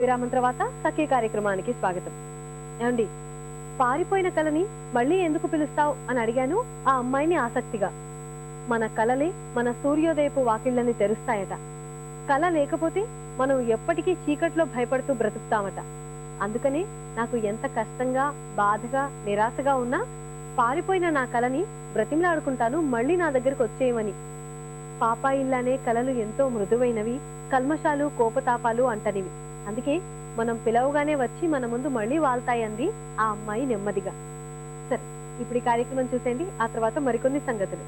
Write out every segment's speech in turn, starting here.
విరామం తర్వాత సఖీ కార్యక్రమానికి స్వాగతం. ఏమండి? పారిపోయిన కళని మళ్ళీ ఎందుకు పిలుస్తావు అని అడిగాను ఆ అమ్మాయిని ఆసక్తిగా. మన కళలే మన సూర్యోదయపు వాకిళ్ళని తెరుస్తాయట. కళ లేకపోతే మనం ఎప్పటికీ చీకట్లో భయపడుతూ బ్రతుకుతామట. అందుకనే నాకు ఎంత కష్టంగా బాధగా నిరాశగా ఉన్నా పారిపోయిన నా కళని బ్రతిమలాడుకుంటాను మళ్ళీ నా దగ్గరకు వచ్చేయమని. పాపాయిల్లానే కళలు ఎంతో మృదువైనవి కల్మషాలు కోపతాపాలు అంటనివి. అందుకే మనం పిలవగానే వచ్చి మన ముందు మళ్ళీ వాళ్తాయంది ఆ అమ్మాయి నెమ్మదిగా. సరే ఇప్పుడు ఈ కార్యక్రమం చూసేయండి ఆ తర్వాత మరికొన్ని సంగతులు.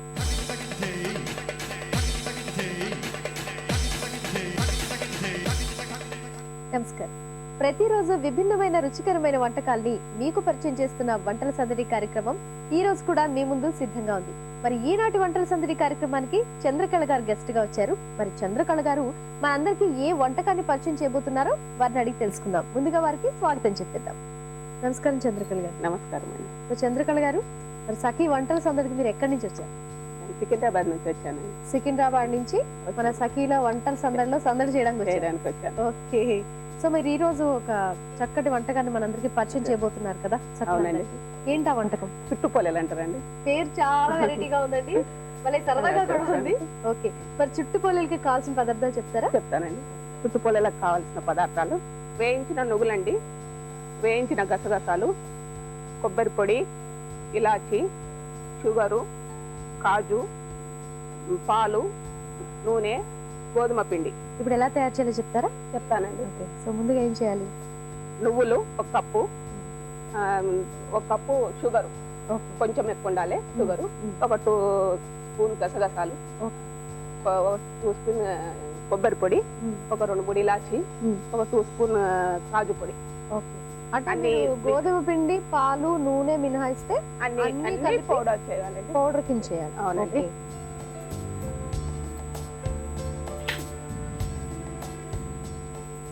నమస్కారం. ప్రతిరోజు విభిన్నమైన రుచికరమైన వంటకాల్ని మీకు పరిచయం చేస్తున్న వంటల సదరి కార్యక్రమం ఈ రోజు కూడా మీ ముందు సిద్ధంగా ఉంది. మరి ఈనాటి వంటల సందడి కార్యక్రమానికి చంద్రకళ గారు గెస్ట్గా వచ్చారు. మరి చంద్రకళ గారు మన అందరికి ఏ వంటకాన్ని పరిచయం చేయబోతున్నారో వారిని అడిగి తెలుసుకుందాం. ముందుగా వారికి స్వాగతం చెప్పిద్దాం. నమస్కారం చంద్రకళ గారు. నమస్కారం అండి. చంద్రకళ గారు మరి సఖీ వంటల సందడికి మీరు ఎక్కడి నుంచి వచ్చారు? సికింద్రాబాద్ నుంచి వచ్చాను. సికింద్రాబాద్ నుంచి మన సఖీల వంటల సందడిలో సందడి చేయడానికి వచ్చాను. ఓకే. సో మీరు ఈ రోజు ఒక చక్కటి వంటకాన్ని మనందరికి పరిచయం చేయబోతున్నారు కదా అవునండి. ఏంటి ఆ వంటకం? చుట్టుపోలేలు అంటారండి పేరు చాలా వెరైటీగా ఉందండి. మళ్ళీ సరదాగా కూడా ఉంది. ఓకే. మరి చుట్టుకోలకి కావాల్సిన పదార్థాలు చెప్తారా? చెప్తానండి. చుట్టుపోలేలకు కావాల్సిన పదార్థాలు. వేయించిన నువ్వులండి. వేయించిన గసగసాలు కొబ్బరి పొడి ఇలాచి షుగరు కాజు పాలు నూనె గోధుమ పిండి. ఇప్పుడు ఎలా తయారు చేయాలో చెప్తారా? చెప్తానండి. ఓకే. సో ముందుగా ఏం చేయాలి? నువ్వులు ఒక కప్పు ఆ, ఒక కప్పు షుగరు. ఓకే. కొంచెం ఎక్కువ ఉండాలి షుగరు. ఒక టూ స్పూన్ గసగసాలు ఓకే. ఒక టూ స్పూన్ ఆ, కొబ్బరి పొడి. మ్మ్. ఒక రెండు మూడు ఇలాచి. మ్మ్. ఒక టూ స్పూన్ ఆ, కాజు పొడి. ఓకే. అంటే అన్ని మీరు గోధుమ పిండి పాలు నూనె మినహాయిస్తే అన్ని అన్ని అన్ని కలిపి? పౌడర్ చేయాలండి. పౌడర్ కింద చేయాలి. అవునండి. ఓకే.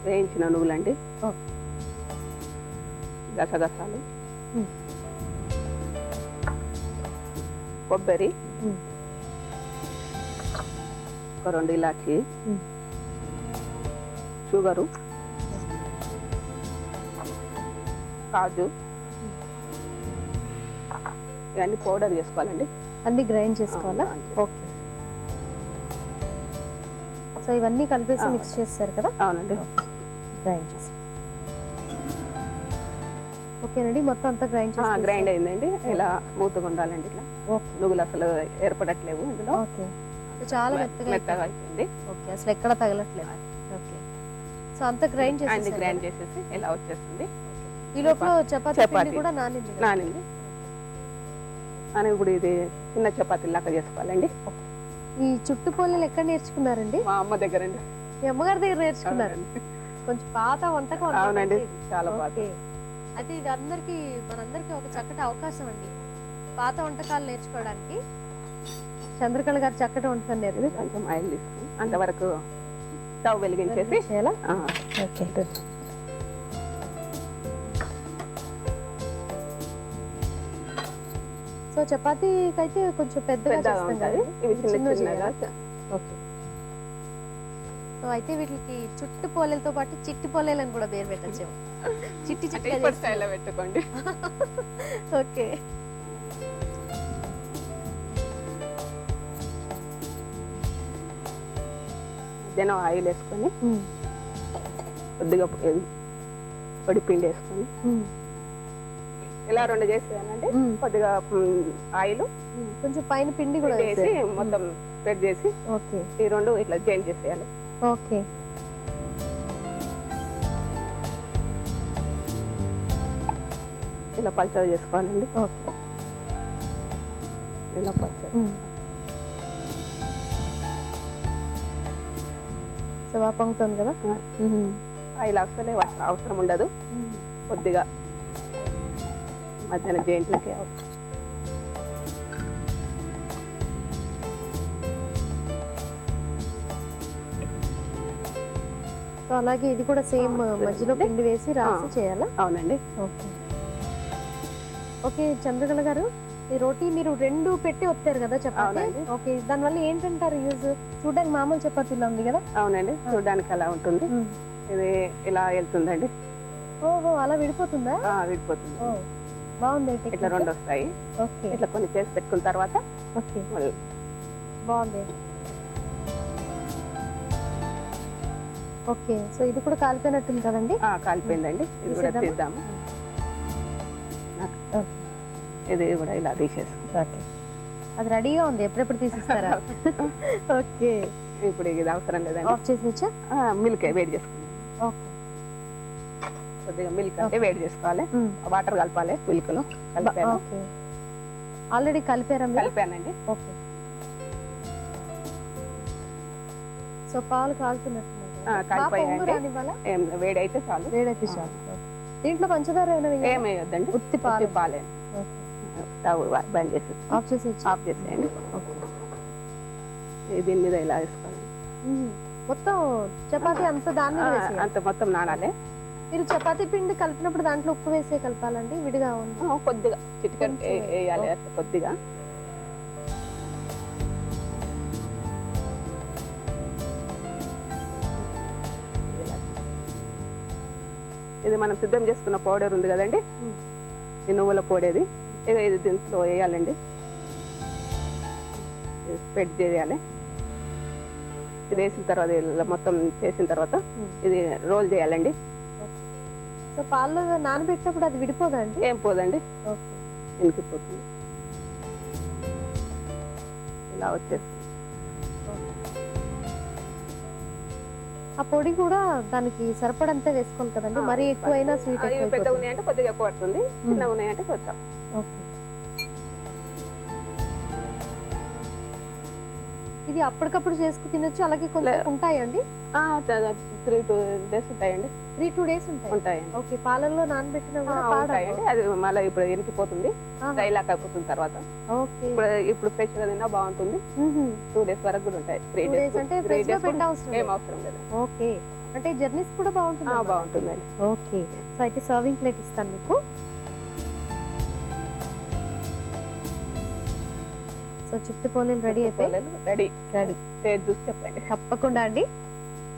వేయించిన నువ్వులండి. గసగసాలు. కొబ్బరి. ఒక రెండు ఇలాచి. షుగరు కాజు ఇవన్నీ పౌడర్ చేసుకోవాలండి అన్ని గ్రైండ్ చేసుకోవాలా. ఓకే సో ఇవన్నీ కలిపేసి. మిక్స్ చేస్తారు కదా అవునండి గ్రైండ్ చేసి ఓకేనండి మొత్తం అంతా గ్రైండ్ ఆ, చేసి గ్రైండ్ అయిందండి. ఇలా స్మూత్గా ఉండాలండి ఇట్లా. ఓకే. నువ్వులు అసలు ఏర్పడట్లేవు ఇందులో. ఓకే. చాలా మెత్తగా మెత్తగా అయిపోయింది. ఓకే అసలు ఎక్కడ తగలట్లేదు. ఓకే. సో అంతా గ్రైండ్ చేసి గ్రైండ్ చేసేసి ఇలా వచ్చేస్తుంది ఈ లోపల చపాతీ. పిండి చపాతీ. కూడా నానింది? నానింది. అని ఇప్పుడు ఇది చిన్న చపాతీ లాగా చేసుకోవాలండి. ఈ చుట్టు పోలేలు ఎక్కడ నేర్చుకున్నారండి? మా అమ్మ దగ్గర అండి. మీ అమ్మగారి దగ్గర నేర్చుకున్నారు? కొంచెం పాత వంటకం అవునండి. చాలా ఓకే. అయితే ఇది అందరికి మనందరికి ఒక చక్కటి అవకాశం అండి. పాత వంటకాలు నేర్చుకోవడానికి చంద్రకళ గారు చక్కటి వంటకం నేర్పి కొంచెం ఆయిల్ తీసుకుని అంతవరకు స్టవ్ వెలిగించేసి. ఓకే సో చపాతీకి అయితే కొంచెం పెద్దగా చేస్తాం కదా ఇవి చిన్న చిన్నగా ఓకే. సో అయితే వీటికి చుట్టు పోలేలతో పాటు చిట్టి పోలేలని కూడా పేరు పెట్టచ్చేమో. చిట్టి చిట్టి పెట్టుకోండి. ఓకే. మధ్యాహ్నం ఆయిల్ వేసుకొని కొద్దిగా పొ- పొడి పిండి వేసుకొని ఇలా రెండు చేసేయాలండి కొద్దిగా ఆయిల్ కొంచెం పైన పిండి కూడా వేసి. మొత్తం స్ప్రెడ్ చేసి ఓకే. ఈ రెండు ఇట్లా జాయిన్ చేసేయాలి. ఓకే. ఇలా పల్చగా చేసుకోవాలండి. ఓకే. ఇలా పల్చగా. సో బాగా పొంగుతుంది కదా? ఆయిల్ అసలే అవసరం ఉండదు. కొద్దిగా మధ్యాహ్నం జైంట్లకి అవసరం. సో అలాగే ఇది కూడా సేమ్ మధ్యలో. పిండి వేసి రాసి. చేయాలా? అవునండి. ఓకే. ఓకే చంద్రకళ గారు ఈ రోటీ మీరు రెండు పెట్టి వస్తారు కదా చపాతీ? అవునండి. ఓకే దానివల్ల ఏంటంటారు యూజ్? చూడడానికి మామూలు చపాతీలా ఉంది కదా? అవునండి చూడడానికి అలా ఉంటుంది. ఇది ఇలా వెళ్తుందండి. ఓహో అలా విడిపోతుందా? విడిపోతుంది. బాగుంది ఇట్లా రెండు వస్తాయి. ఓకే. ఇట్లా కొన్ని చేసి పెట్టుకున్న తర్వాత ఓకే. బాగుంది. ఓకే సో ఇది కూడా కాలిపోయినట్టుంది కదండి? కాలిపోయిందండి. ఇది కూడా? తీద్దాము. ఇది కూడా ఇలా తీసేసి ఓకే. అది రెడీగా ఉంది ఎప్పుడెప్పుడు తీసిస్తారా? ఓకే. ఇప్పుడు ఇది అవసరం లేదండి. ఆఫ్ చేసేచ్చా మిల్క్ వేడి చేసుకుందాం. ఓకే. కొద్దిగా మిల్క్ అంటే వేడి చేసుకోవాలి. వాటర్ కలపాలి మిల్క్లో కలిపాను ఓకే. ఆల్రెడీ కలిపారా కలిపానండి. ఓకే. సో పాలు కాలుతున్నట్టున్నారు ఆ, కాలిపోయాయండి. రానివ్వాలా? ఏం వేడి అయితే చాలు. వేడైతే చాలు. దీంట్లో పంచదార ఏమైనా వేయాలా? ఏం వేయొద్దండి ఉత్తి పాలు. పాలే బంద్ చేసి ఆఫ్ చేసేయచ్చు? ఆఫ్ చేసేయండి. దీని మీద ఇలా వేసుకోవాలి. మొత్తం చపాతీ అంతా దాని. అంత మొత్తం నానాలి. మీరు చపాతీ పిండి కలిపినప్పుడు దాంట్లో ఉప్పు వేసే కలపాలండి? విడిగా ఉంది కొద్దిగా చిటికెన్ కొంచెం వేయాలి కొద్దిగా. ఇది మనం సిద్ధం చేసుకున్న పౌడర్ ఉంది కదండి? నువ్వుల పొడేది. ఇది దీంట్లో వేయాలండి. స్ప్రెడ్ చేయాలి. ఇది వేసిన తర్వాత ఇలా మొత్తం చేసిన తర్వాత. ఇది రోల్ చేయాలండి. సో పాల్లో నానబెట్టినప్పుడు అది విడిపోదా అండి? ఏం పోదండి. ఇంకిపోతుంది ఇలా వచ్చేస్తుంది. ఆ పొడి కూడా దానికి సరిపడంతే వేసుకోవాలి కదండి. మరీ ఎక్కువైనా స్వీట్ ఎక్కువ పెద్దగా ఉన్నాయంటే కొద్దిగా ఎక్కువ పడుతుంది. చిన్నగా ఉన్నాయంటే కొంచెం ఓకే. ఇది అప్పటికప్పుడు చేసుకు తినొచ్చు. అలాగే కొంచెం ఉంటాయండి? త్రీ టూ డేస్ ఉంటాయండి. త్రీ టూ డేస్ ఉంటాయి ఉంటాయండి. ఓకే పాలల్లో నానబెట్టినా ఉంటాయండి. అది మళ్ళీ ఇప్పుడు ఎనికిపోతుంది. డ్రైలాక్ అయిపోతుంది తర్వాత. ఓకే. ఇప్పుడు ఇప్పుడు ఫ్రెష్గా తిన్నా బాగుంటుంది. టూ డేస్ వరకు కూడా ఉంటాయి. త్రీ డేస్ అంటే త్రీ డేస్ ఏం. అవసరం లేదు. ఓకే. అంటే జర్నీస్ కూడా బాగుంటుంది. బాగుంటుందండి. ఓకే. సో అయితే సర్వింగ్ ప్లేట్ ఇస్తాను మీకు. సో చుట్టు పోలేలు రెడీ అయిపోయి రెడీ రెడీ చెప్పండి. తప్పకుండా అండి.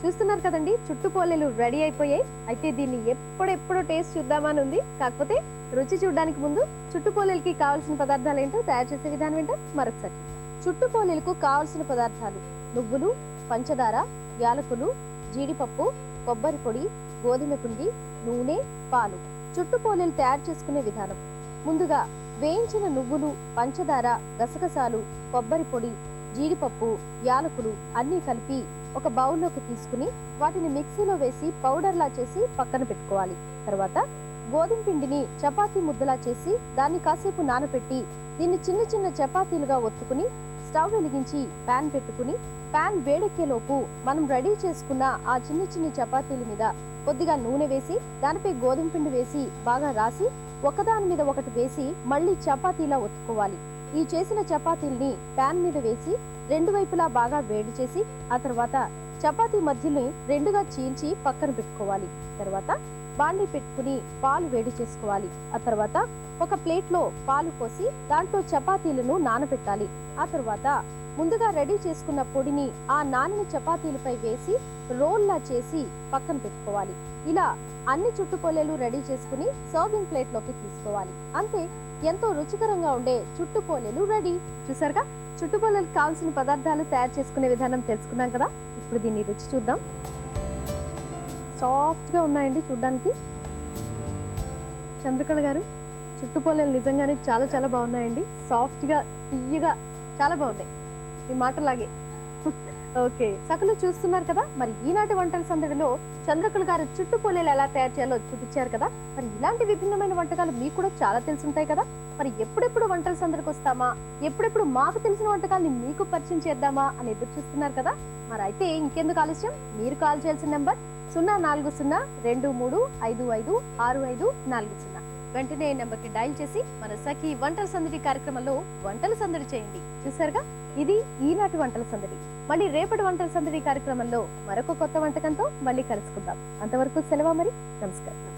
చూస్తున్నారు కదండి చుట్టు పోలేలు రెడీ అయిపోయాయి. అయితే దీన్ని ఎప్పుడెప్పుడు టేస్ట్ చూద్దామని ఉంది. కాకపోతే రుచి చూడడానికి ముందు చుట్టు పోలేలకి కావాల్సిన పదార్థాలు ఏంటో తయారు చేసే విధానం ఏంటో మరొకసారి చుట్టు పోలేలకు కావాల్సిన పదార్థాలు నువ్వులు పంచదార యాలకులు జీడిపప్పు కొబ్బరి పొడి గోధుమ పిండి నూనె పాలు. చుట్టు పోలేలు తయారు చేసుకునే విధానం. ముందుగా వేయించిన నువ్వులు పంచదార గసగసాలు కొబ్బరి పొడి జీడిపప్పు యాలకులు అన్నీ కలిపి ఒక బౌల్లోకి తీసుకుని వాటిని మిక్సీలో వేసి పౌడర్లా చేసి పక్కన పెట్టుకోవాలి. తర్వాత గోధుమ పిండిని చపాతీ ముద్దలా చేసి దాన్ని కాసేపు నానబెట్టి దీన్ని చిన్న చిన్న చపాతీలుగా ఒత్తుకుని స్టవ్ వెలిగించి పాన్ పెట్టుకుని పాన్ వేడెక్కేలోపు మనం రెడీ చేసుకున్న ఆ చిన్న చిన్న చపాతీల మీద కొద్దిగా నూనె వేసి దానిపై గోధుమ పిండి వేసి బాగా రాసి ఒకదాని మీద ఒకటి వేసి మళ్ళీ చపాతీలా ఒత్తుకోవాలి. ఈ చేసిన చపాతీల్ని పాన్ మీద వేసి రెండు వైపులా బాగా వేడి చేసి ఆ తర్వాత చపాతీ మధ్యని రెండుగా చీల్చి పక్కన పెట్టుకోవాలి. తర్వాత బాండి పెట్టుకుని పాలు వేడి చేసుకోవాలి. ఆ తర్వాత ఒక ప్లేట్లో పాలు పోసి దాంట్లో చపాతీలను నానబెట్టాలి. ఆ తర్వాత ముందుగా రెడీ చేసుకున్న పొడిని ఆ నానిన చపాతీలపై వేసి రోల్లా చేసి పక్కన పెట్టుకోవాలి. ఇలా అన్ని చుట్టుకొలేలు రెడీ చేసుకుని సర్వింగ్ ప్లేట్లోకి తీసుకోవాలి. అంతే ఎంతో రుచికరంగా ఉండే చుట్టుపోలేలు రెడీ. చూసారుగా చుట్టుపోలేలకు కావాల్సిన పదార్థాలు తయారు చేసుకునే విధానం తెలుసుకున్నాం కదా? ఇప్పుడు దీన్ని రుచి చూద్దాం. సాఫ్ట్గా ఉన్నాయండి చూడ్డానికి. చంద్రకళ గారు చుట్టుపోలేలు నిజంగానే చాలా చాలా బాగున్నాయండి. సాఫ్ట్గా తీయగా చాలా బాగున్నాయి. ఈ మాటలాగే ఓకే. సకలు చూస్తున్నారు కదా? మరి ఈనాటి వంటల సందడిలో చంద్రకళ గారు చుట్టుపోలేలు ఎలా తయారు చేయాలో చూపించారు కదా? మరి ఇలాంటి విభిన్నమైన వంటకాలు మీకు కూడా చాలా తెలుసుంటాయి కదా? మరి ఎప్పుడెప్పుడు వంటల సందడికి వస్తామా? ఎప్పుడెప్పుడు మాకు తెలిసిన వంటకాల్ని మీకు పరిచయం చేద్దామా అని ఎదురు చూస్తున్నారు కదా? మరి అయితే ఇంకెందుకు ఆలస్యం? మీరు కాల్ చేయాల్సిన నెంబర్ సున్నా నాలుగు సున్నా రెండు మూడు ఐదు ఐదు ఆరు ఐదు నాలుగు సున్నా. వెంటనే ఈ నెంబర్కి డైల్ చేసి మన సఖి వంటల సందడి కార్యక్రమంలో వంటల సందడి చేయండి. చూసారుగా ఇది ఈనాటి వంటల సందడి. మళ్ళీ రేపటి వంటల సందడి కార్యక్రమంలో మరొక కొత్త వంటకంతో మళ్ళీ కలుసుకుందాం. అంతవరకు సెలవు మరి నమస్కారం.